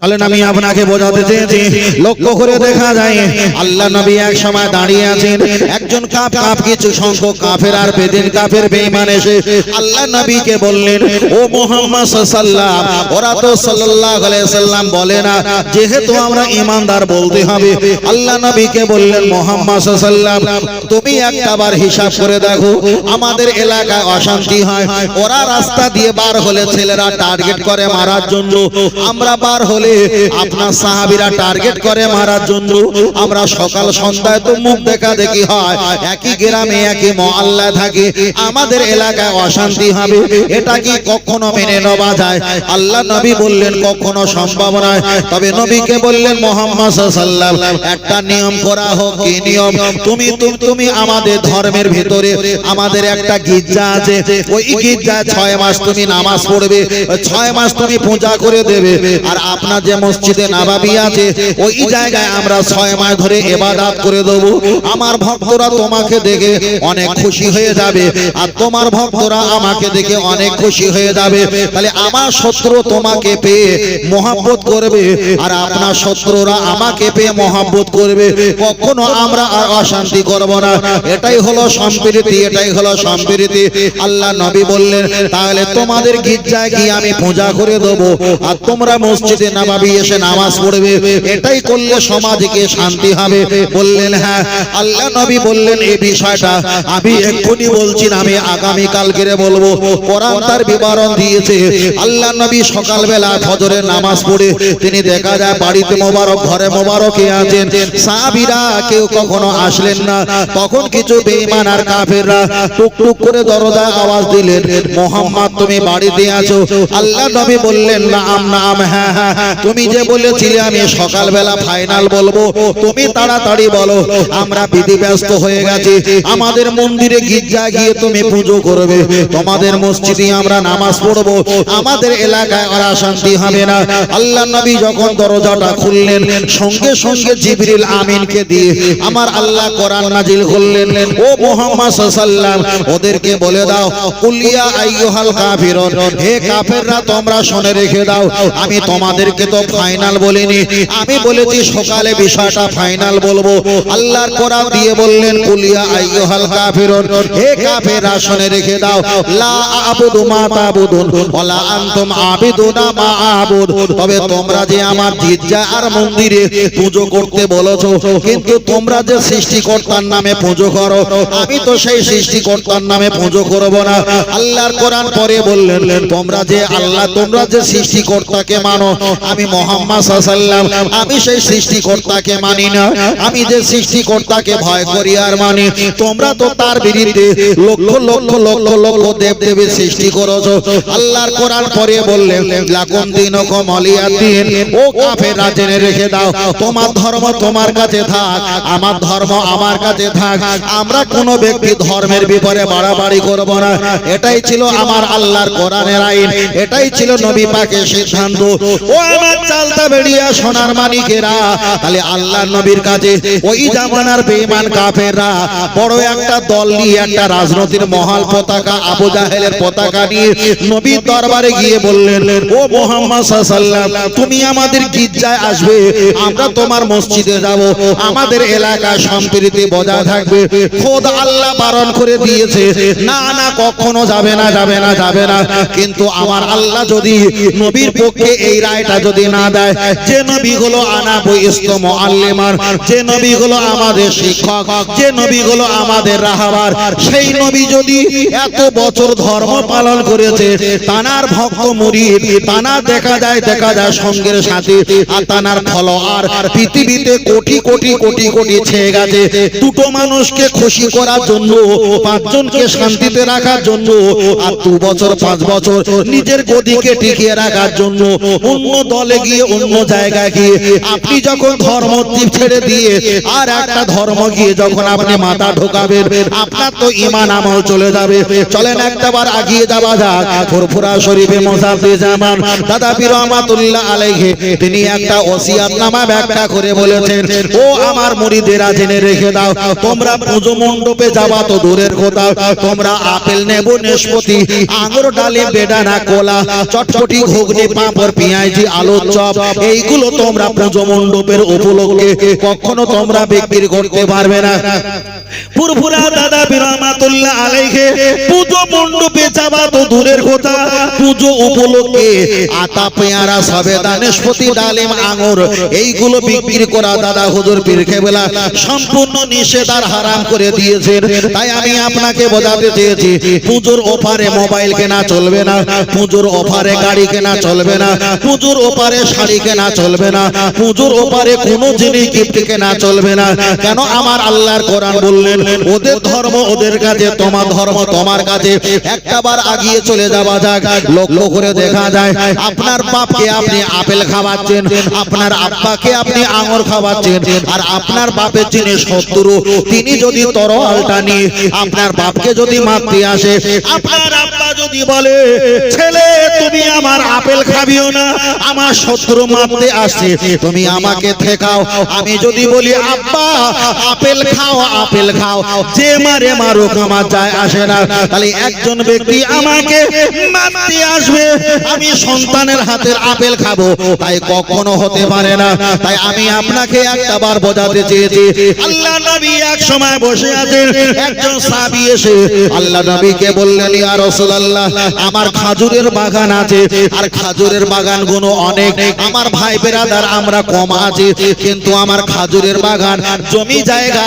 তাহলে আমি আপনাকে বোঝাতে চেয়েছি, লক্ষ্য করে দেখা যায়, আল্লাহ নবী এক সময় দাঁড়িয়ে আছেন, একজন কাপ কাপ কিছু সংখ্যক কাফের আর বেদিন এসে আল্লাহ নবীকে বললেন, ও মোহাম্মদ সাল্লাম ওরা তো আলাইহি সাল্লাম বলে না, যেহেতু আমরা ইমানদার বলতে হবে। আল্লাহ নবীকে বললেন, মোহাম্মদ সাল্লাম তুমি একটাবার হিসাব করে দেখো, আমাদের এলাকায় অশান্তি হয়। ওরা রাস্তা দিয়ে বার হলে ছেলেরা টার্গেট করে মারার জন্য। আমরা বার হলে আপনার সাহাবিরা টার্গেট করে মারার জন্য আমরা সকাল সন্ধ্যায় তো মুখ দেখা দেখি হয়। একই গ্রামে একই মহল্লায় থাকে। আমাদের এলাকায় অশান্তি হবে। এটা কি কখনো মেনে নেওয়া যায়? আল্লাহ নবী বললেন, কখনো সম্ভব নয়। তবে নবীকে বললেন, মোহাম্মদ সাল্লাম একটা নিয়ম করা হোক। কি নিয়ম? তুমি তুমি আমাদের ধর্মের ভিতরে, আমাদের একটা গির্জা আছে। ওই গির্জায় ছয় মাস তুমি নামাজ পড়বে। ছয় মাস তুমি পূজা করে দেবে। আর আপনার যে মসজিদে নাবাবি আছে, ওই জায়গায় আমরা ছয় মাস ধরে এবাদাত করে দেব। আমার ভক্তরা তোমাকে দেখে অনেক খুশি হয়ে যাবে। আর তোমার ভক্তরা আমাকে দেখে অনেক খুশি হয়ে যাবে। তাহলে আমার শত্রু তোমাকে পেয়ে মহাব্বত করবে। আর আপনার শত্রুরা আমাকে পেয়ে মহাব্বত করবে। কখনো আমরা আর অশান্তি করব না। এটাই হলো সম্প্রীতি, এটাই হলো সম্প্রীতি। আল্লাহ নবী বললেন, তাহলে তোমাদের গির্জায় গিয়ে আমি পূজা করে দেবো। আর তোমরা মসজিদে নামাবি, এসে নামাজ পড়বে। এটাই করলে সমাজকে শান্তি হবে। বললেন হ্যাঁ। আল্লাহ নবী বললেন, এই বিষয়টা আমি এক্ষুনি বলছি না, আমি আগামী কালকে বলব। কোরআন তার বিবরণ দিয়েছে। আল্লাহ নবী সকালবেলা ফজরের নামাজ পড়ে, তিনি দেখা যায় বাড়িতে মোবারক, ঘরে মোবারকে আছেন। সাহাবীরা কেউ কখনো আসলেন না। তখন কিছু বেঈমান আর কাফেররা টুক করে দরজা আওয়াজ দিলেন, মোহাম্মদ, তুমি বাড়িতে আছো? আল্লাহ নবী বললেন, নাম নাম হ্যাঁ হ্যাঁ। তুমি যে বলেছিলে আমি সকালবেলা ফাইনাল বলব তুমি তাড়াতাড়ি বলো আমরা বিধি ব্যস্ত হয়ে গেছি আমাদের মন্দিরে গির্জা গিয়ে তুমি পুজো করবে তোমাদের মসজিদে আমরা নামাজ পড়ব আমাদের এলাকায় আর শান্তি হবে না। আল্লাহ নবী যখন দরজাটা খুললেন সঙ্গে সঙ্গে জিবরিল আমিনকে দিয়ে আমার আল্লাহ কোরআন নাজিল করলেন। ও মোহাম্মদ সাল্লাম ওদেরকে বলে দাও কুলিয়া আইয়ুহাল কাফিরুন হে কাফেররা তোমরা শুনে রেখে দাও আমি তোমাদেরকে তো ফাইনাল বলিনি। আমি বলেছি সকালে বিষয়টা ফাইনাল বলব। আল্লাহর কোরআন দিয়ে বললেন, কুলিয়া আইয়ুহাল কাফিরুন। হে কাফেররা শুনে রেখে দাও। লা আবুদু মা তাবুদুন, ওয়ালা আনতুম আবিদুনা মা আবুদ। তবে তোমরা যে আমার গির্জা আর মন্দিরে পুজো করতে বলেছ, কিন্তু তোমরা যে সৃষ্টিকর্তার নামে পুজো করো, আমি তো সেই সৃষ্টিকর্তার নামে পুজো করব না। আল্লাহর কোরআন পরে বললেন, তোমরা যে আল্লাহ, তোমরা যে সৃষ্টিকর্তাকে মানো আমি মোহাম্মদ সাল্লাম আমি সেই সৃষ্টিকর্তাকে মানি না, আমি যে সৃষ্টিকর্তাকে ভয় করি আর মানি, তোমরা তো তার বিরুদ্ধে লক্ষ লক্ষ লক্ষ লক্ষ দেব দেবীর সৃষ্টি করেছ। আল্লাহর কোরআন পরে বললেন লাকুম দিনকুম ওয়ালিয়াদ্দিন ও কাফেররা জেনে রেখে দাও, তোমার ধর্ম তোমার কাছে থাক, আমার ধর্ম আমার কাছে থাক, আমরা কোন ব্যক্তি ধর্মের বিপরে বাড়াবাড়ি করব না। এটাই ছিল আমার আল্লাহর কোরআনের আইন, এটাই ছিল নবী পাকের সিদ্ধান্ত। ও আমার চালতা বেরিয়া সোনার মানিকেরা। তাহলে আল্লাহর নবীর কাছে ওই জামানার কাফেররা, বড় একটা দল নিয়ে একটা রাজনৈতিক মহাল পতাকা, আবু জাহেলের পতাকা নিয়ে নবীর দরবারে গিয়ে বললেন, ও মোহাম্মদ তুমি আমাদের গির্জায় আসবে, আমরা তোমার মসজিদে যাব, আমাদের এলাকায় সম্প্রীতি বজায় থাকবে, খোদ আল্লাহ বারণ করে দিয়েছে, না না, কখনো যাবে না যাবে না যাবে না, কিন্তু আমার আল্লাহ যদি নবীর পক্ষে এই রায়টা যদি না দেয়, যে নবীগুলো আনা বইস্ত মুআল্লিমার, যে নবীগুলো আমাদের শিক্ষক, যে নবীগুলো আমাদের রাহাবার, সেই নবী যদি এত বছর ধর্ম পালন করেছে, তানার ভক্ত মুরিদ তানা দেখা যায় দেখা যায় সঙ্গের সাথে, আর তানার ফলোয়ার পৃথিবীতে কোটি কোটি কোটি কোটি ছেয়ে গেছে। দুটো মানুষকে খুশি করার জন্য, পাঁচজনকে শান্তিতে রাখার জন্য, আর দু বছর, পাঁচ বছর নিজের গদিকে টিকিয়ে রাখার জন্য, অন্য দলে গিয়ে অন্য জায়গায় গিয়ে আপনি যখন ধর্ম ছেড়ে দিয়ে আর একটা ধর্ম গিয়ে যখন আপনি মাথা ঢোকাবেন আপনার তো ইমান আমল চলে যাবে। চলেন একটাবার আগিয়ে যাওয়া যাক। ফুরফুরা শরীফে মোসাফি জামান দাদা পীর রহমাতুল্লাহ আলাইহি তিনি একটা ওসিয়াত নামা ব্যাখ্যা করে বলেছেন ও আমার মুরিদেরা জেনে রেখে দাও তোমরা পুজো মণ্ডপে যাবা তো দূরের কথা তোমরা আপেল নেবু নেশপতি আঙুর ডালে বেদানা কোলা চটপটি ঘুগনি পাঁপড় পেঁয়াজি আলু চপ, এইগুলো তোমরা পুজো মণ্ডপের উপলক্ষে কখনো তোমরা বিক্রি করতে পারবে না। সম্পূর্ণ নিষেধ আর হারাম করে দিয়েছেন। তাই আমি আপনাকে বোঝাতে চেয়েছি, পুজোর অফারে মোবাইল কেনা চলবে না, পুজোর অফারে গাড়ি কেনা চলবে না, পুজোর ওপারে শাড়ি কেনা চলবে না, পুজোর ওপারে কোনো জিনিস গিফট কেনা চলবে না। কেন আমার আল্লাহর কোরআন বললেন, ওদের ধর্ম ওদের কাছে, তোমার ধর্ম তোমার কাছে। একটাবার আগিয়ে চলে যাওয়া যাক, লক্ষ্য করে দেখা যায়, আপনার বাপকে আপনি আপেল খাওয়াচ্ছেন, আপনার আব্বাকে আপনি আঙুর খাওয়াচ্ছেন, আর আপনার বাপের যিনি শত্রু, তিনি যদি তরোয়ালটা নিয়ে আপনার বাপকে যদি মারতে আসে, আপনার আব্বা যদি বলে, ছেলে, তুমি আমার আপেল খাবিও না, আমার শত্রু মারতে আসছে তুমি আমাকে ঠেকাও। আমি যদি বলি, আব্বা, আপেল খাও আপেল খাও, যে মারে মারুক, আমার যায় আসে না। তাহলে একজন ব্যক্তি আমাকে মারতে আসবে, আমি সন্তানের হাতের আপেল খাব। তাই কখনো হতে পারে না। তাই আমি আপনাকে একটা বার বোঝাতে চেয়েছি। আল্লাহ নবী এক সময় বসে আছেন, একজন সাহাবী এসে। আল্লাহ নবীকে বললেন, ইয়া রাসূলুল্লাহ, আমার খাজুরের বাগান আছে। আর খাজুরের বাগানগুলো অনেক। আমার ভাই বেরাদার, আমরা কম আছি, কিন্তু আমার খাজুরের বাগান, জমি জায়গা।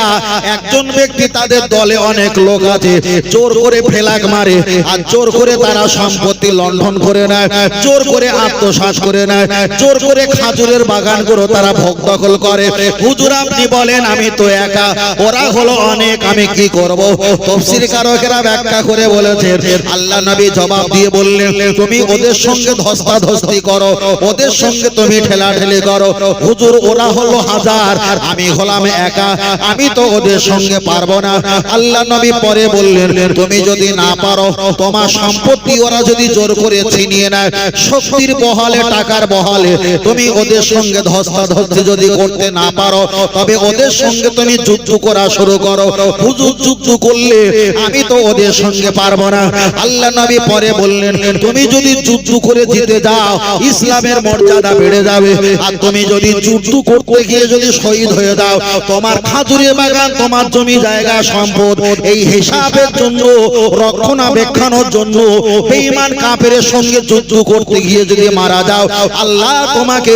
একজন ব্যক্তি তাদের দলে অনেক লোক আছে, জোর করে ফেলাক মারে, আর জোর করে তারা সম্পত্তি লণ্ঠন করে নেয়, জোর করে আত্মসাৎ করে নেয়, জোর করে খাজুরের বাগানগুলো তারা ভোগ দখল করে। হুজুর আপনি বলেন, আমি তো একা, ওরা হলো অনেক, আমি কি করব? তফসির কারকেরা ব্যাখ্যা করে বলেছেন, আল্লাহ নবী জবাব দিয়ে বললেন, তুমি ওদের সঙ্গে ধস্তাধস্তি করো ওদের সঙ্গে তুমি ঠেলাঠেলি করো। হুজুর, ওরা হলো হাজার। আমি হলাম একা। আমি তো ওদের সঙ্গে পারব না। আল্লাহ নবী পরে বললেন, তুমি যদি না পারো, তোমার সম্পত্তি ওরা যদি জোর করে ছিনিয়ে নেয়, শক্তির বহালে, টাকার বহালে, তুমি ওদের সঙ্গে ধস্তাধস্তি যদি করতে না পারো, তবে ওদের সঙ্গে তুমি যুদ্ধ করা শুরু করো। হুজুর, যুদ্ধ করলে আমি তো ওদের সঙ্গে পারব না। আল্লাহ নবী পরে বললেন, তুমি যদি যুদ্ধ করে জিতে যাও, ইসলামের মর্যাদা বেড়ে যাবে। আর তুমি যদি যুদ্ধ করতে গিয়ে যদি শহীদ হয়ে যাও তোমার খাজুরে বাগান, তোমার জমি জায়গা সম্পদ, এই হিসাবের জন্য, রক্ষণাবেক্ষণের জন্য বেঈমান কাফের সঙ্গে যুদ্ধ করতে গিয়ে যদি মারা যাও, আল্লাহ তোমাকে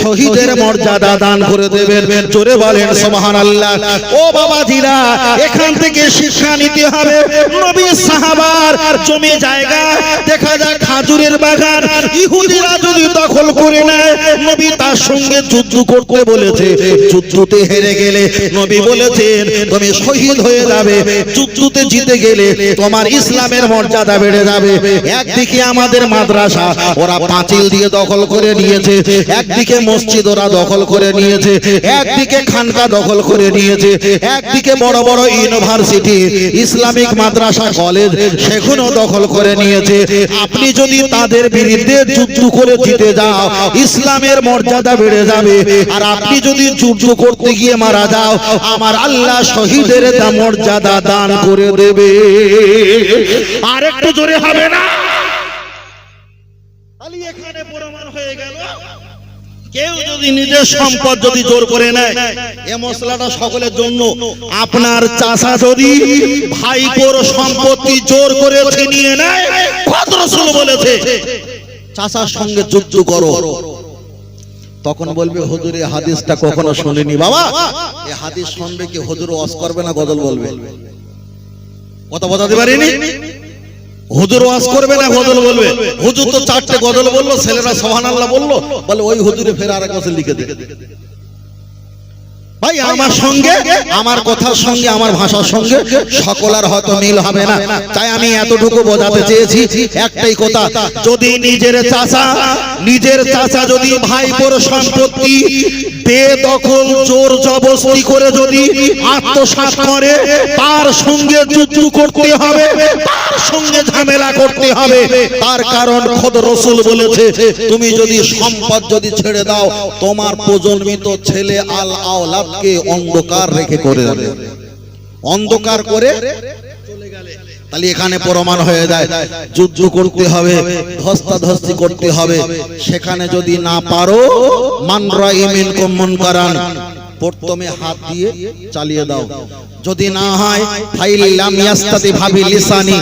শহীদের মর্যাদা দান করে দেবেন। জোরে বলেন, সুবহানাল্লাহ। ও বাবা জিরা এখান থেকে শিক্ষা নিতে হবে। নবী সাহাবার জমি জায়গা, দেখা যায় খাজুরের বাগান। ইহুদিরা যদি দখল করে নেয়। নবী তার সঙ্গে যুদ্ধ করতে বলেছে। যুদ্ধতে হেরে গেলে নবী বলেছেন, তুমি শহীদ হয়ে যাবে। যুদ্ধতে জিতে গেলে তোমার ইসলামের মর্যাদা বেড়ে যাবে। একদিকে আমাদের মাদ্রাসা, ওরা পাঁচিল দিয়ে দখল করে নিয়েছে। একদিকে মসজিদ ওরা দখল করে নিয়েছে। একদিকে খানকা দখল করে নিয়েছে। একদিকে বড় বড় ইউনিভার্সিটি, ইসলামিক মাদ্রাসা, কলেজ সেগুলো দখল করে নিয়েছে। আপনি যদি তাদের বিরুদ্ধে যুদ্ধ করে জিতে যাও ইসলামের মর্যাদা বেড়ে যাবে। আর আপনি যদি যুদ্ধ করতে গিয়ে মারা যাও, আমার আল্লাহ শহীদের তা মর্যাদা দান করে দেবে। আর একটু জোরে হবে না। এখানে প্রমাণ গেল। কেউ যদি নিজের সম্পদ যদি জোর করে নেয়, এ মশলাটা সকলের জন্য। আপনার চাষা যদি ভাইপোর সম্পত্তি জোর করে নিয়ে নেয় কত রসুল বলেছে। চাষার সঙ্গে যুদ্ধ করো। তখন বলবে হুজুর এই হাদিসটা কখনো শুনিনি বাবা এই হাদিস শুনবে কি হুজুর ওয়াজ করবে না গজল বলবে? কথা বোঝাতে পারিনি? হুজুর ওয়াজ করবে না গজল বলবে? হুজুর তো চারটে গজল বলল ছেলেরা সুবহানাল্লাহ বলল। বলে ওই হুজুরে ফের আরেক বছর লিখে দে। ভাই আমার সঙ্গে আমার কথার সঙ্গে আমার ভাষার সঙ্গে সকলের হয়তো মিল হবে না। তাই আমি এতটুকু বোঝাতে চেয়েছি একটাই কথা যদি নিজের চাচা নিজের চাচা যদি ভাইপোর সম্পত্তি বেদখল জোর জবস্তি করে যদি আত্মসাৎ করে তার সঙ্গে যুদ্ধ করতে হবে তার সঙ্গে ঝামেলা করতে হবে। তার কারণ খোদ রসুল বলেছে তুমি যদি সম্পদ যদি ছেড়ে দাও তোমার প্রজন্মিত ছেলে আল আওলাদকে অন্ধকার রেখে করে দেবে। অন্ধকার করে তাহলে এখানে প্রমাণ হয়ে যায়, যুদ্ধ করতে হবে, ধস্তাধস্তি করতে হবে। সেখানে যদি না পারো, মানরা ইমিন কমন করান প্রথমে হাত দিয়ে চালিয়ে দাও। যদি না হয় ফাইলাম ইয়াস্তাতি ভাবি লিসানি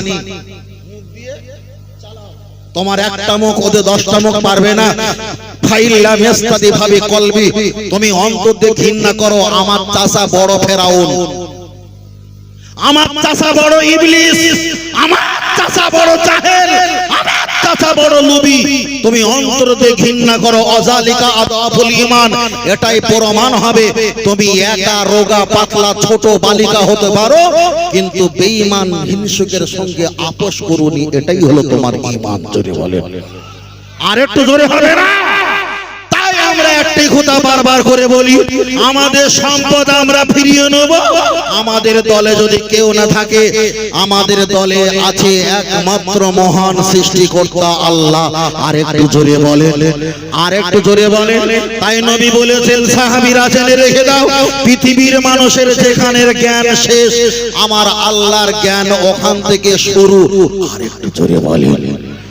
তোমার একটা মুখ ওদের দশটা মুখ পারবে না। কলবি। তুমি করো আমার চাষা বড় ফেরাউন। আমার বড় ইবলিস। আমার চাচা বড় জাহেল। আমার চাচা বড় লুবি তুমি অন্তরতে ঘৃণা করো, অজালিকা আদাফুল ঈমান, এটাই প্রমাণ হবে। তুমি একা রোগা, পাতলা, ছোট বালিকা হতে পারো, কিন্তু বেঈমান হিংসুকের সঙ্গে আপোষ করুনি, এটাই হলো তোমার ঈমান, জোরে বলে আর একটু জোরে হবে না? আমরা কথা বারবার করে বলি, আমাদের সম্পদ আমরা ফিরিয়ে নেব। আমাদের দলে যদি কেউ না থাকে, আমাদের দলে আছে একমাত্র মহান সৃষ্টিকর্তা আল্লাহ। আর একটু জোরে বলে আর একটু জোরে বলে তাই নবী বলেছেন, সাহাবীরা জেনে রেখে দাও, পৃথিবীর মানুষের যেখানের জ্ঞান শেষ, আমার আল্লাহর জ্ঞান ওখান থেকে শুরু। আর একটু জোরে বলে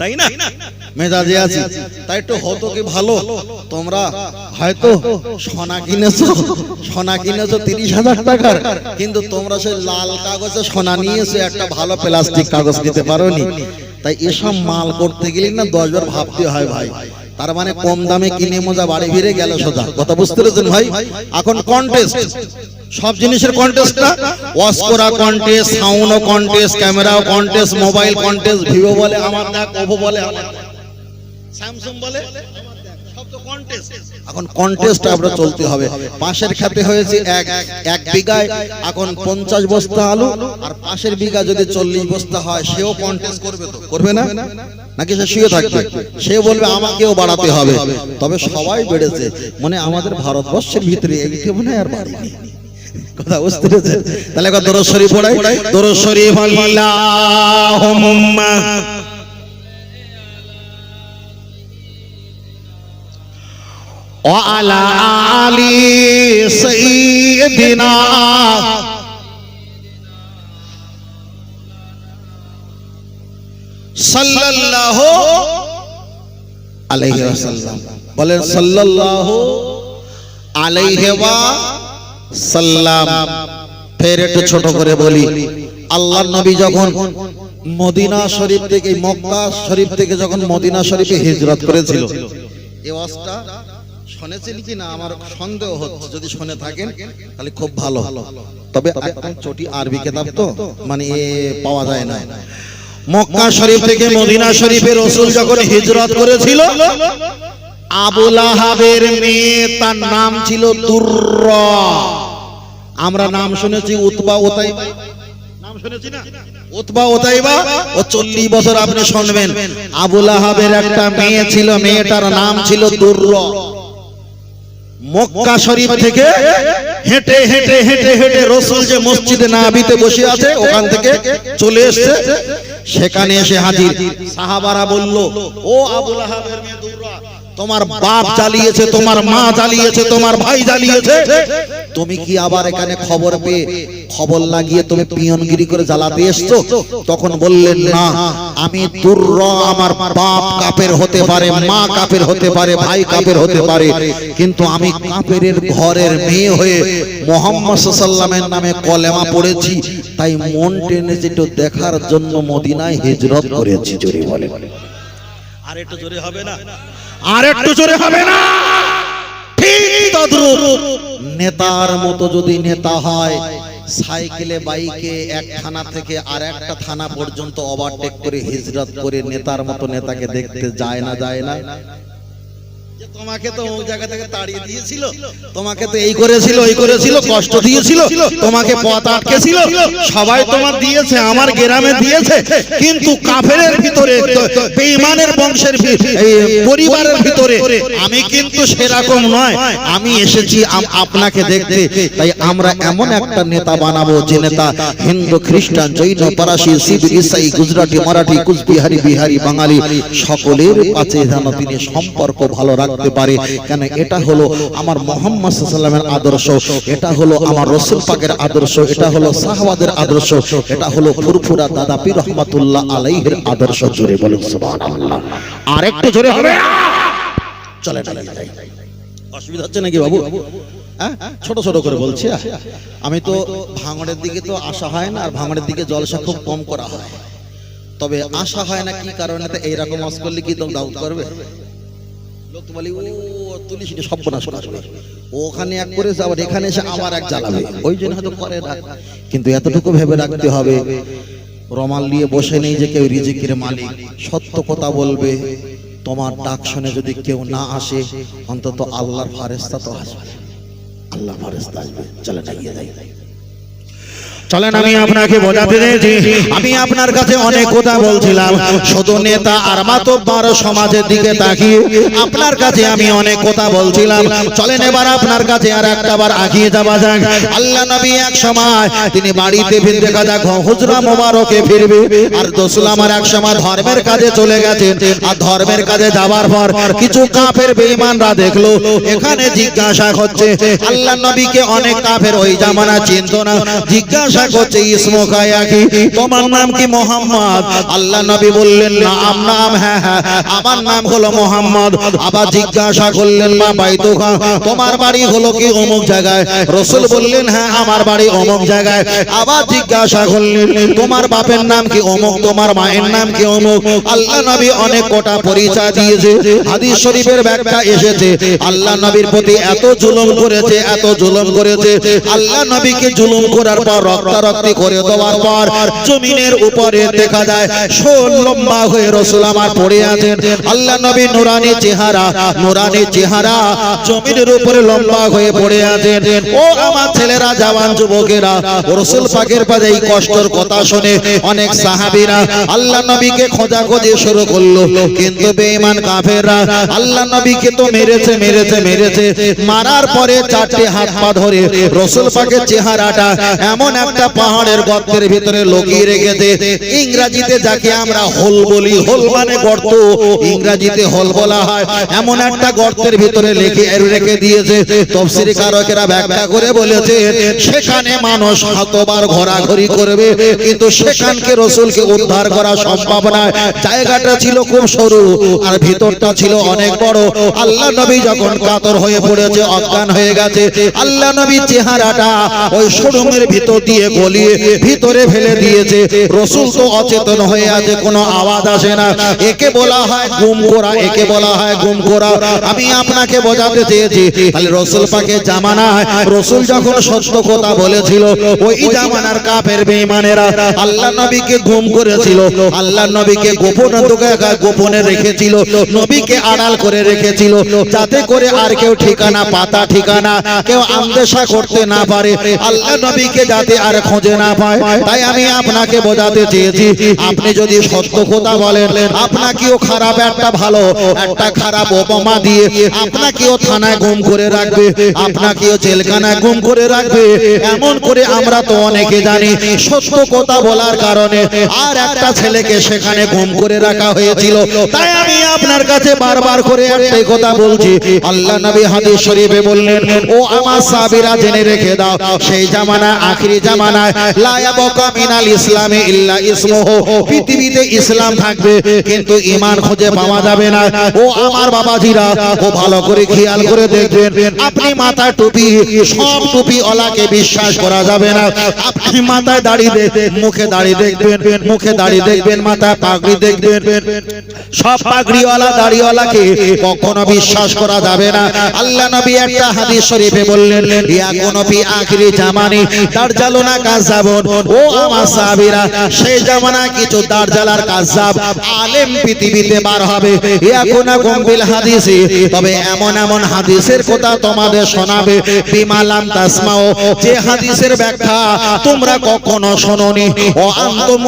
তাই না? মেজাজে আছি। তাই একটু হতো কি ভালো? তোমরা হয়তো সোনা কিনেছো। সোনা কিনেছো তিরিশ হাজার টাকার। কিন্তু তোমরা সেই লাল কাগজে সোনা নিয়েছো, একটা ভালো প্লাস্টিক কাগজ নিতে পারো তাই এসব মাল করতে গেলে না দশ বার ভাবতে হয় ভাই। তার মানে কম দামে কিনে মজা বাড়ি ফিরে গেল সোজা। কথা বুঝতে পেরেছেন ভাই? এখন কন্টেস্ট সব জিনিসের কন্টেস্ট না? ওয়াশ করা কন্টেস্ট সাউন্ড কন্টেস্ট ক্যামেরাও কন্টেস্ট মোবাইল কন্টেস্ট ভিভো বলে আমার দেখ ওপো বলে আমার স্যামসাং বলে। এখন কন্টেস্ট আমরা চলতে হবে। পাশের খাতে হয়েছে এক এক বিঘায়। এখন পঞ্চাশ বস্তা আলু। আর পাশের বিঘা যদি চল্লিশ বস্তা হয়, সেও কন্টেস্ট করবে তো। করবে না? নাকি সে শুয়ে থাকবে? সে বলবে, আমাকেও বাড়াতে হবে। তবে সবাই বেড়েছে। মানে আমাদের ভারতবর্ষের ভিতরে এইটা মনে আর বাড়েনি কথা বুঝতে পেরেছেন? তাহলে একবার দরজ শরীফ পড়াই। দরজ শরীফ আল্লাহুম্মা। وعلى آل سيدنا সাল্লাল্লাহু আলাইহি ওয়াসাল্লাম বলেন সাল্লাল্লাহু আলাইহি ওয়া সাল্লাম ফের একটু ছোট করে বলি আল্লাহর নবী যখন মদিনা শরীফ থেকে মক্কা শরীফ থেকে যখন মদিনা শরীফে হিজরত করেছিল এই ওয়াজটা শুনেছেন কি না আমার সন্দেহ হচ্ছে। যদি শুনে থাকেন তাহলে খুব ভালো। তবে চটি আরবি কিতাব তো মানে পাওয়া যায় না। মক্কা শরীফ থেকে মদিনা শরীফে রসুল যখন হিজরত করেছিল আবুল আহাবের মেয়ে তার নাম ছিল দুর্র। আমরা নাম শুনেছি উতবা ওতাই নাম শুনেছি না? উতবা ওতাইবা ও চল্লিশ বছর আপনি শুনবেন। আবুল আহাবের একটা মেয়ে ছিল মেয়েটার নাম ছিল দুর্র। মক্কা শরীফ থেকে হেঁটে হেঁটে হেঁটে হেঁটে রসুল যে মসজিদে নাবিতে বসে আছে, ওখান থেকে চলে এসছে। সেখানে এসে হাজির। সাহাবারা বলল, ও আবুল আহাবের মেয়ে দুর্রা তোমার বাপ জ্বালিয়েছে, তোমার মা জ্বালিয়েছে, তোমার ভাই জ্বালিয়েছে। তুমি কি আবার এখানে খবর পেয়ে খবর লাগিয়ে তুমি পিয়নগিরি করে জ্বালাতে এসছো? তখন বললেন, না, আমি দুর্র আমার বাপ কাপের হতে পারে, মা কাপের হতে পারে, ভাই কাপের হতে পারে। কিন্তু আমি কাপের ঘরের মেয়ে হয়ে মোহাম্মদ সাল্লামের নামে কলেমা পড়েছি। তাই মন টেনে একটু দেখার জন্য মদিনায় হিজরত করেছি, জোরে বলে আর একটু জোরে হবে না? আর একটু জোরে হবে না। ঠিক তদ্রূপ। নেতার মতো যদি নেতা হয়, সাইকেলে, বাইকে এক থানা থেকে আর একটা থানা পর্যন্ত ওভারটেক করে হিজরত করে নেতার মতো নেতাকে দেখতে যায় না যায় না। তোমাকে তো ওই জায়গা থেকে তাড়িয়ে দিয়েছিল। তোমাকে তো এই করেছিল, ওই করেছিল, কষ্ট দিয়েছিল, তোমাকে পথ আটকেছিল। সবাই তোমার দিয়েছে, আমার গ্রামে দিয়েছে। কিন্তু ভিতরে, বেঈমানের বংশের পরিবারের ভিতরে, আমি কিন্তু সেরকম নয়। আমি এসেছি আপনাকে দেখতে। তাই আমরা এমন একটা নেতা বানাবো যে নেতা হিন্দু, খ্রিস্টান, জৈন পারাসি শিখ ইসাই, গুজরাটি, মারাঠি, কুচবিহারি, বিহারি, বাঙালি, সকলের কাছে যেন তিনি সম্পর্ক ভালো রাখতে পারে। কেন এটা হলো আমার মোহাম্মদ সাল্লামের আদর্শ। এটা হলো আমার রসুল পাকের আদর্শ। এটা হলো সাহাবাদের আদর্শ। এটা হলো ফুরফুরা দাদা পীর রহমাতুল্লাহ আলাইহির আদর্শ। জোরে বলুন, সুবহানাল্লাহ। আর একটু জোরে হবে। চলে চলে অসুবিধা হচ্ছে নাকি বাবু? হ্যাঁ? ছোট ছোট করে বলছি আমি তো ভাঙড়ের দিকে তো আসা হয় না, আর ভাঙড়ের দিকে জলসা খুব কম করা হয়। তবে আশা হয় না কি কারণে? এইরকম আজ করলে কি ডাউট করবে। ও ওখানে এক করেছে এখানে এসে আবার এক জ্বালাবে। না। কিন্তু এতটুকু ভেবে রাখতে হবে, রমাল নিয়ে বসে নেই যে কেউ রিজিকের মালিক। সত্য কথা বলবে, তোমার ডাক শুনে যদি কেউ না আসে, অন্তত আল্লাহর ফারেস্তা তো আসবে। আল্লাহ ফারেস্তা আসবে। চলে গিয়ে যাই। চলেন আমি আপনাকে বোঝাতে চেয়েছি আমি আপনার কাছে অনেক কথা বলছিলাম। শুধু নেতা আর মাতব্বর সমাজের দিকে তাকিয়ে আপনার কাছে আমি অনেক কথা বলছিলাম। চলেন এবার আপনার কাছে আর একটা বার আগিয়ে যাওয়া যাক। আল্লাহ নবী এক সময় তিনি বাড়িতে ফিরে দেখা যাক হুজরা মোবারকে ফিরবে। আর দোসলামার এক সময় ধর্মের কাজে চলে গেছেন। আর ধর্মের কাজে যাওয়ার পর কিছু কাফের বেঈমানরা দেখল এখানে জিজ্ঞাসা করছে আল্লাহ নবীকে অনেক কাফের ওই জামানা চিনত না। জিজ্ঞাসা করছে ইসমুখায়া কি? তোমার নাম কি মোহাম্মদ? আল্লাহ নবী বললেন নাম নাম হ্যাঁ হ্যাঁ আমার নাম হলো মোহাম্মদ। আবার জিজ্ঞাসা করলেন, মা বাইতুখা তোমার বাড়ি হলো কি অমুক জায়গায়? রসুল বললেন হ্যাঁ আমার বাড়ি অমুক জায়গায়। আবার জিজ্ঞাসা করলেন, তোমার বাপের নাম কি অমুক? তোমার মায়ের নাম কি অমুক? আল্লাহ নবী অনেক কোটা পরিচয় দিয়েছে। হাদিস শরীফের ব্যাখ্যা এসেছে। আল্লাহ নবীর প্রতি এত জুলুম করেছে, এত জুলুম করেছে। আল্লাহ নবীকে জুলুম করার পর রক্তারক্তি করে দেওয়ার পর জমিনের উপরে দেখা যায় শোল লম্বা হয়ে রসুল আমার পড়ে আছেন। আল্লাহ নবী নুরানি চেহারা নুরানি চেহারা জমিনের উপরে লম্বা হয়ে পড়ে আছেন। ও আমার ছেলেরা, জওয়ান যুবকেরা, রসুল পাকের পাশে এই কষ্টর কথা শুনে অনেক সাহাবীরা আল্লাহ নবীকে খোঁজাখুঁজি শুরু করল। কিন্তু বেঈমান কাফেররা আল্লাহ নবীকে তো মেরেছে মেরেছে মেরেছে। মারার পরে চারটে হাত পা ধরে রসুল পাকের চেহারাটা এমন একটা পাহাড়ের গর্তের ভিতরে লুকিয়ে রেখেছে ইংরেজিতে যাকে আমরা হোল বলি, হোল মানে গর্ত। ইংরেজিতে হোল বলা হয়। এমন একটা গর্তের ভিতরে লিখে, রেখে দিয়েছে। তফসিরি কারকেরা ব্যাখ্যা করে বলেছে, সেখানে মানুষ শতবার ঘোরাঘুরি করবে, কিন্তু সেখানকে রসুলকে উদ্ধার করা সম্ভব নয়। জায়গাটা ছিল খুব সরু আর ভিতরটা ছিল অনেক বড়। আল্লাহ নবী যখন কাতর হয়ে পড়েছে, অজ্ঞান হয়ে গেছে। আল্লাহ নবী চেহারাটা ওই শোরুমের ভিতর দিয়ে গলিয়ে ভিতরে ফেলে দিয়েছে। রসুল তো অচেতন হয়ে আছে, কোনো আওয়াজ আসে না। একে বলা হয় গুম করা, একে বলা হয় গুম করা। আমি আপনাকে বোঝাতে চেয়েছি, তাহলে রসুল পাকে জামানায়, রসুল যখন সত্য কথা বলেছিল, ওই জামানার কাফের বেঈমানেরা আল্লাহ নবীকে গুম করেছিল আল্লাহ নবীকে গোপন গোপনে রেখেছিল, নবীকে আড়াল করে রেখেছিল, যাতে করে আর কেউ ঠিকানা, পাতা ঠিকানা, কেউ আন্দেশা করতে না পারে। আল্লাহ নবীকে যাতে আর খোঁজে না পায়, তাই আমি আপনাকে বোঝাতে চেয়েছি। আপনি যদি সত্য কথা বলেন, আপনাকেও খারাপ একটা ভালো, একটা খারাপ উপমা দিয়ে আপনাকেও থানায় গুম করে রাখবে, আপনাকেও জেলখানায় গুম করে রাখবে। এমন করে আমরা তো অনেকে জানি, সত্য কথা বলার কারণে আর একটা ছেলেকে সেখানে গুম করে রাখা হয়েছিল। তাই আমি আপনার কাছে বারবার করে একটাই কথা বলছি। আল্লাহ নবী হাদিস শরীফে বললেন, ও আমার সাবিরা জেনে রেখে দাও, সেই জামানা আখিরি আপনি মাথায় টুপি, সব টুপি বিশ্বাস করা যাবে না। আপনি মাথায় দাড়ি দেখবেন মুখে দাড়ি দেখবেন, মুখে দাড়ি দেখবেন, মাথায় পাগড়ি দেখবেন। সব পাগড়িওয়ালা, দাড়িওয়ালাকে কখনো বিশ্বাস করা যাবে না। আল্লাহ নবী একটা হাদিস শরীফে বললেন, ইয়া কোন কাজাবুন ও আমার সাহাবীরা সেই জামানায় কিছু দার্জালার কাজাব আলেম পৃথিবীতে বার হবে। ইয়াকুনা গম্বিল হাদিসি। তবে এমন এমন হাদিসের কথা তোমাদের শোনাবে। বিমালাম তাসমাও যে হাদিসের ব্যাখ্যা তোমরা কখনো শোনোনি। ও আনতুম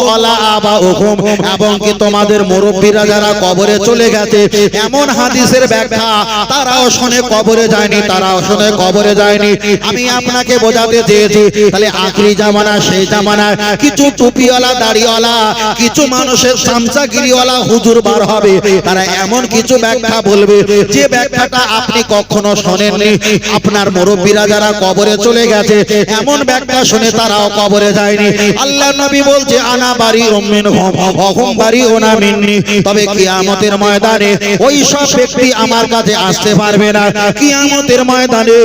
আবাউকুম এবং কি তোমাদের মুরব্বীরা যারা কবরে চলে গেছে এমন হাদিসের ব্যাখ্যা তারাও শুনে কবরে যায়নি তারাও শুনে কবরে যায়নি। আমি আপনাকে বোঝাতে চেয়েছি তাহলে আখরি জামানা, সেই জামানায় কিছু টুপিওয়ালা, দাড়িওয়ালা, কিছু মানুষের সামসাগিরিওয়ালা হুজুর বার হবে। তারা এমন কিছু ব্যাখ্যা বলবে। যে ব্যাখ্যাটা আপনি কখনো শোনেননি। আপনার মুরব্বীরা যারা কবরে চলে গেছে, এমন ব্যাখ্যা শুনে তারাও কবরে যায়নি। আল্লাহ নবী বলছে, আনা বাড়ি অমিন হম বাড়ি ওনা মিন্নি। তবে কিয়ামতের ময়দানে ওই সব ব্যক্তি আমার কাছে আসতে পারবে না। কিয়ামতের ময়দানে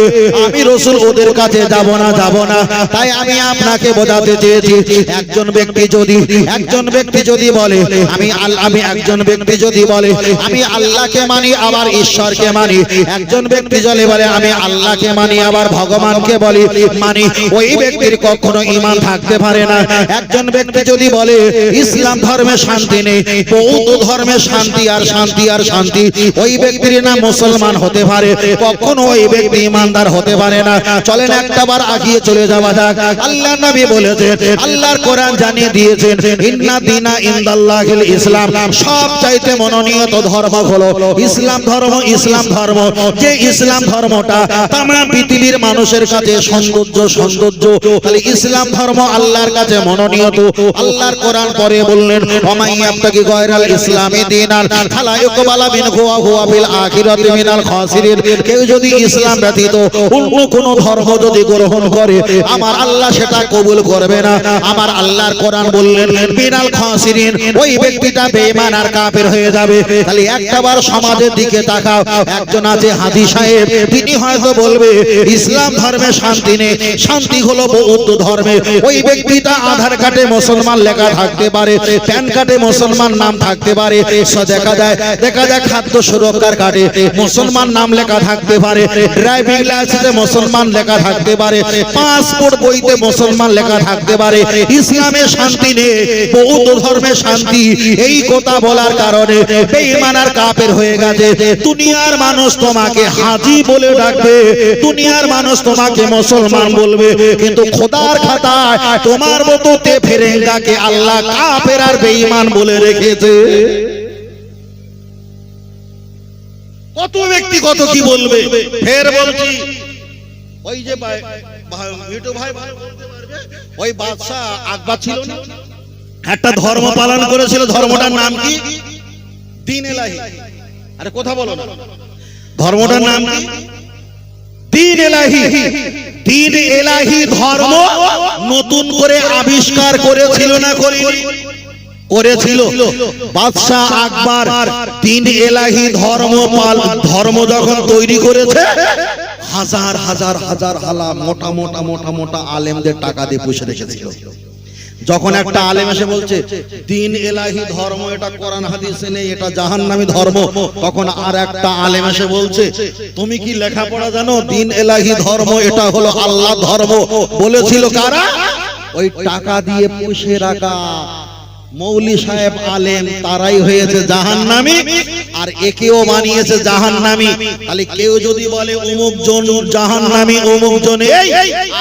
আমি রসুল ওদের কাছে যাব না যাব না। তাই আমি আপনাকে বোঝাতে চেয়েছি, একজন ব্যক্তি যদি, একজন ব্যক্তি যদি বলে, আমি আমি একজন ব্যক্তি যদি বলে, আমি আল্লাহকে মানি, আবার ঈশ্বরকে মানি। একজন ব্যক্তি যদি বলে, আমি আল্লাহকে মানি, আবার ভগবানকে বলি, মানি, ওই ব্যক্তির কখনো ঈমান থাকতে পারে না। একজন ব্যক্তি যদি বলে, ইসলাম ধর্মে শান্তি নেই, বৌদ্ধ ধর্মে শান্তি আর শান্তি আর শান্তি, ওই ব্যক্তির না মুসলমান হতে পারে, কখনো ওই ব্যক্তি ইমানদার হতে পারে না। চলেন একটাবার আগিয়ে চলে যাওয়া যাক। আল্লাহ নবী বলেছে আল্লাহর কোরআন জানিয়ে দিয়েছেন, ইন্না দিনা ইনদাল্লাহিল ইসলাম। সব চাইতে মনোনীত ধর্ম হলো ইসলাম ধর্ম ইসলাম ধর্ম। যে ইসলাম ধর্মটা তাম পৃথিবীর মানুষের কাছে সৌন্দর্য সৌন্দর্য তাহলে ইসলাম ধর্ম আল্লাহর কাছে মনোনীত। আল্লাহর কোরআন পরে বললেন ওমাইয়াবতাকি গয়রাল ইসলামী দিনান ফালা ইকবালা মিনহু ওয়া হুয়া ফিল আখিরাতি মিনাল খাসিরিন। কেউ যদি ইসলাম ব্যতীত অন্য কোন ধর্ম যদি গ্রহণ করে, আমার আল্লাহ সেটা কবুল করবে না। আমার আল্লাহর কোরআন বললেন, মিনাল খাসিরিন, ওই ব্যক্তিটা বেঈমান আর কাফের হয়ে যাবে। তাহলে একটাবার সমাজের দিকে তাকাও। একজন আছে হাদি সাহেব, তিনি হয়তো বলবে, ইসলাম ধর্মে শান্তি নেই, শান্তি হলো বৌদ্ধ ধর্মে। ওই ব্যক্তিটা আধার কার্ডে মুসলমান লেখা থাকতে পারে, প্যান কার্ডে মুসলমান নাম থাকতে পারে। দেখা যায় দেখা যায় খাদ্য সুরক্ষার কার্ডে মুসলমান নাম লেখা থাকতে পারে। ড্রাইভিং লাইসেন্সে মুসলমান লেখা থাকতে পারে। পাসপোর্ট বইতে মুসলমান লেখা থাকতে পারে ইসলামে শান্তি নেই বৌদ্ধ ধর্মে শান্তি এই কথা বলার কারণে বেঈমান আর কাফের হয়ে গেছে দুনিয়ার মানুষ তোমাকে হাজি বলে ডাকবে দুনিয়ার মানুষ তোমাকে মুসলমান বলবে কিন্তু খোদার খাতায় তোমার মতো তে ফেরেঙ্গাকে আল্লাহ কাফের আর বেঈমান বলে রেখেছে কত ব্যক্তি কত কি বলবে ফের বলছি ওই যে ভাই ভাই, ভাই বলতে ওই বাদশা আকবর ছিল না? একটা ধর্ম পালন করেছিল ধর্মটার নাম কি? দিন এলাহি। আরে কথা বলো না। ধর্মটার নাম কি? দিন এলাহি। দিন এলাহি ধর্ম নতুন করে আবিষ্কার করেছিল না করিনি? করেছিল। বাদশাহ আকবর তিন এলাহি ধর্ম পাল ধর্ম যখন তৈরি করেছে হাজার হাজার হাজার হালা মোটা মোটা মোটা মোটা আলেমদের টাকা দিয়ে পুষে রেখেছিল। যখন একটা আলেম এসে বলছে, দিন এলাহি ধর্ম, এটা কোরআন হাদিসে নেই, এটা জাহান্নামী ধর্ম। তখন আর একটা আলেম এসে বলছে, তুমি কি লেখাপড়া জানো? দিন এলাহি ধর্ম, এটা হলো আল্লাহ ধর্ম। বলেছিল কারা? ওই টাকা দিয়ে পুষে রাখা। মৌলি সাহেব আলেম, তারাই হয়েছে জাহান্নামী। আর একেও বানিয়েছে জাহান্নামী। তাহলে কেউ যদি বলে অমুক জন জাহান্নামী অমুক জন। এই।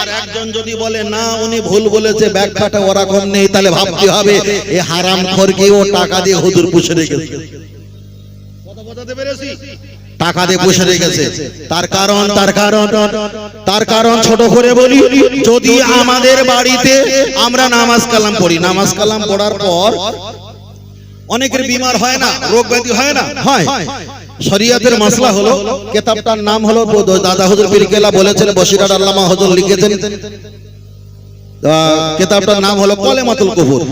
আর একজন যদি বলে না উনি ভুল বলেছে ব্যাখ্যাটা ওরকম নেই তাহলে ভাবতে হবে এ হারাম খরকে ও টাকা দিয়ে হুজুর পুষে রেখেছে। কথা বোঝাতে পেরেছি? টাকা দিয়ে বসে রেখেছে। তার কারণ তার কারণ তার কারণ ছোট করে বলি যদি আমাদের বাড়িতে আমরা নামাজ কালাম পড়ি নামাজ কালাম পড়ার পর অনেকের বিমার হয় না রোগ ব্যাধি হয় না। হয় শরিয়াতের মাসলা হলো কেতাবটার নাম হলো দাদা হুজুর পীর বলেছেন বসিরাট আল্লামা হুজুর লিখেছেন। কেতাবটার নাম হলো কলেমাতুল কুফুর।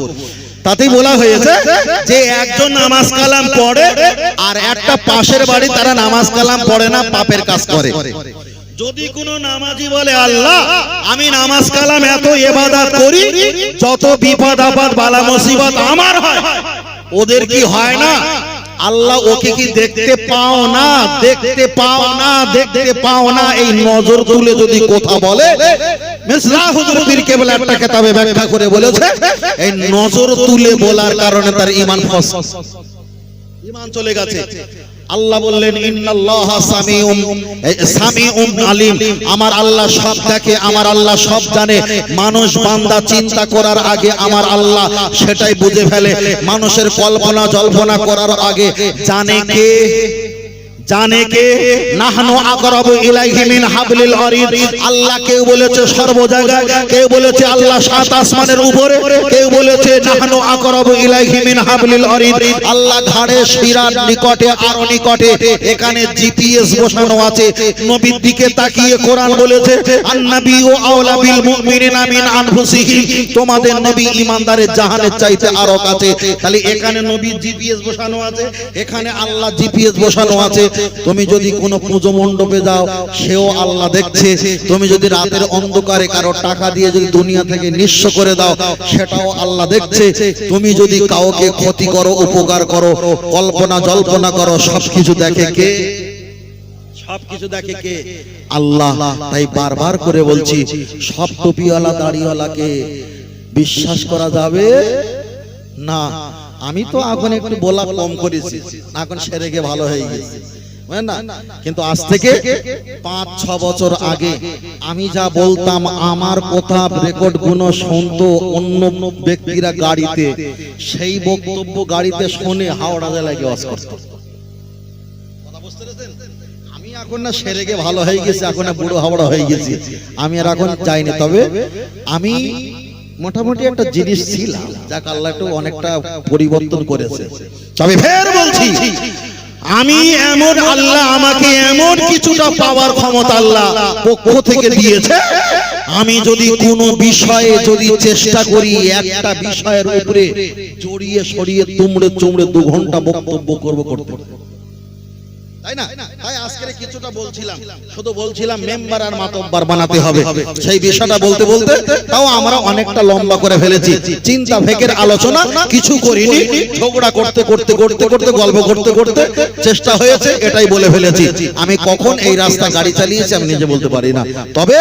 তাতেই বলা হয়েছে যে একজন নামাজ কালাম পড়ে আর একটা পাশের বাড়ি তারা নামাজ কালাম পড়ে না পাপের কাজ করে। যদি কোনো নামাজি বলে আল্লাহ আমি নামাজ কালাম এত এবাদত করি যত বিপদ আপদ বালা মুসিবত আমার হয়। ওদের কি হয় না? আল্লাহ ওকে কি দেখতে পাও না? দেখতে পাও না? দেখতে পাও না? এই নজর তুলে যদি কথা বলে একটা কিতাবে ব্যাখ্যা করে বলেছে এই নজর তুলে বলার কারণে তার ইমান ইমান চলে গেছে। আল্লাহ বললেন আলিম, আমার আল্লাহ সব দেখে, আমার আল্লাহ সব জানে। মানুষ বান্দা চিন্তা করার আগে আমার আল্লাহ সেটাই বুঝে ফেলে। মানুষের কল্পনা জল্পনা করার আগে জানে কে? জানে কে? নাহনু আকরাবু ইলাইহি মিন হাবলিল ওয়ারিদ আল্লাহ কেউ বলেছে সর্ব জায়গায় কেউ বলেছে আল্লাহ সাত আসমানের উপরে কেউ বলেছে নাহনু আকরাবু ইলাইহি মিন হাবলিল ওয়ারিদ আল্লাহ ঘাড়ে শিরার নিকটে আরও নিকটে এখানে জিপিএস বসানো আছে। নবীর দিকে তাকিয়ে কোরআন বলেছে আন্নাবী ও আওলা বিল মুমিনিনা মিন আনফুসিহিম। তোমাদের নবী ইমানদারের জাহানের চাইতে আরও কাছে। তাহলে এখানে নবী জিপিএস বসানো আছে এখানে আল্লাহ জিপিএস বসানো আছে। তুমি যদি কোনো পুজো মণ্ডপে যাও, সেও আল্লাহ দেখছে। তুমি যদি রাতের অন্ধকারে কারও টাকা দিয়ে যদি দুনিয়া থেকে নিঃস্ব করে দাও, সেটাও আল্লাহ দেখছে। তুমি যদি কাউকে ক্ষতি করো, উপকার করো, কল্পনা জল্পনা করো, সবকিছু দেখে কে? সবকিছু দেখে কে? সব বিশ্বাস করা যাবে? না। আমি তো এখন একটু বলা কম করেছি। এখন সেরে গিয়ে ভালো হয়ে গেছে। বুঝলেন না? কিন্তু আজ থেকে পাঁচ ছ বছর আগে আমি যা বলতাম আমার কথা রেকর্ডগুলো শুনতো অন্য ব্যক্তিরা গাড়িতে। সেই বক্তব্য গাড়িতে শুনে হাওড়া জেলায় গিয়ে ওয়াজ করতো। কথা বুঝতে আমি এখন না ভালো হয়ে গেছি এখন না বুড়ো হাওড়া হয়ে গেছি। আমি আর এখন যাইনি তবে আমি মোটামুটি একটা জিনিস ছিলাম যাক আল্লাহ একটু অনেকটা পরিবর্তন করেছে। তবে ফের বলছি আমি এমন আল্লাহ আমাকে এমন কিছুটা পাওয়ার ক্ষমতা আল্লাহ পক্ষ থেকে দিয়েছে। আমি যদি কোনো বিষয়ে যদি চেষ্টা করি, একটা বিষয়ের উপরে জড়িয়ে সরিয়ে তুমড়ে চুমড়ে দু ঘণ্টা বক্তব্য করব করতে। তাই না? তাই আজকে কিছুটা বলছিলাম। শুধু বলছিলাম মেম্বার আর মাতব্বার বানাতে হবে। সেই বিষয়টা বলতে বলতে তাও আমরা অনেকটা লম্বা করে ফেলেছি। চিন্তা ফেকের আলোচনা কিছু করিনি। ঝগড়া করতে করতে করতে করতে গল্প করতে করতে চেষ্টা হয়েছে এটাই বলে ফেলেছি। আমি কখন এই রাস্তা গাড়ি চালিয়েছি আমি নিজে বলতে পারি না। তবে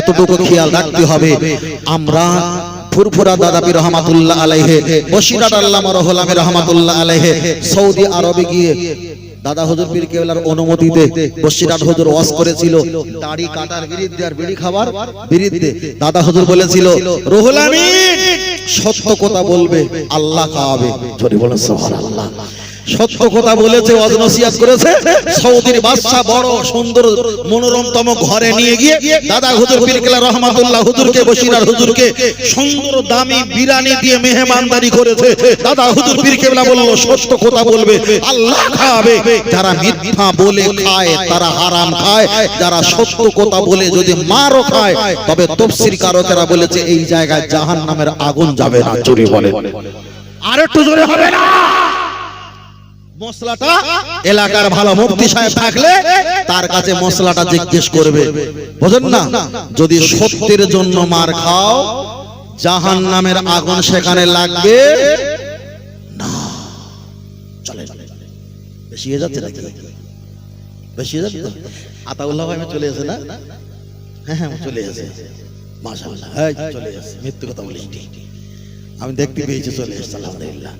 এতটুকু খেয়াল রাখতে হবে। আমরা ফুরফুরা দাদাবি রহমাতুল্লাহ আলাইহে বসিরাট আল্লামা রহুল আমির রহমাতুল্লাহ আলাইহে সৌদি আরবে গিয়ে দাদা হজুর পীর কেবলার অনুমতিতে বসিরাট হুজুর ওয়াজ করেছিল। দাড়ি কাটার বিরুদ্ধে আর বিড়ি খাবার বিরুদ্ধে দাদা হুজুর বলেছিল রুহুল আমিন! সত্য কথা বলবে আল্লাহ খাওয়াবে। জোরে বলেন সুবহানাল্লাহ। সত্য কথা বলেছে, ওয়াজ নসিহত করেছে। সৌদির বাদশা বড় সুন্দর, মনোরমতম ঘরে নিয়ে গিয়ে দাদা হুজুর পীর কেবলা রহমাতুল্লাহ হুজুরকে বসিরাট হুজুরকে সুন্দর, দামি বিরানি দিয়ে মেহমানদারি করেছে। দাদা হুজুর পীর কেবলা বলল, সত্য কথা বলবে, আল্লাহ খাবে। যারা মিথ্যা বলে খায়, তারা হারাম খায়। যারা সত্য কথা বলে যদি মারও খায়, তবে তফসির কারকেরা বলেছে, এই জায়গায় জাহান নামের আগুন যাবে না, চুরি বলে। আর একটু জোরে হবে না? মশলাটা এলাকার ভালো মুফতি সাহেব থাকলে তার কাছে মশলাটা জিজ্ঞেস করবে। বুঝেন না? যদি সত্যের জন্য মার খাও জাহান নামের আগুন সেখানে লাগবে? না। চলে বেশি হয়ে যাচ্ছে নাকি? বেশি হয়ে যাচ্ছে আতাউল্লাহ ভাই চলে এসে না? হ্যাঁ হ্যাঁ চলে এসে মাশাআল্লাহ চলে এসে মৃত্যু কথা বলিস আমি দেখতে পেয়েছি চলে আলহামদুলিল্লাহ।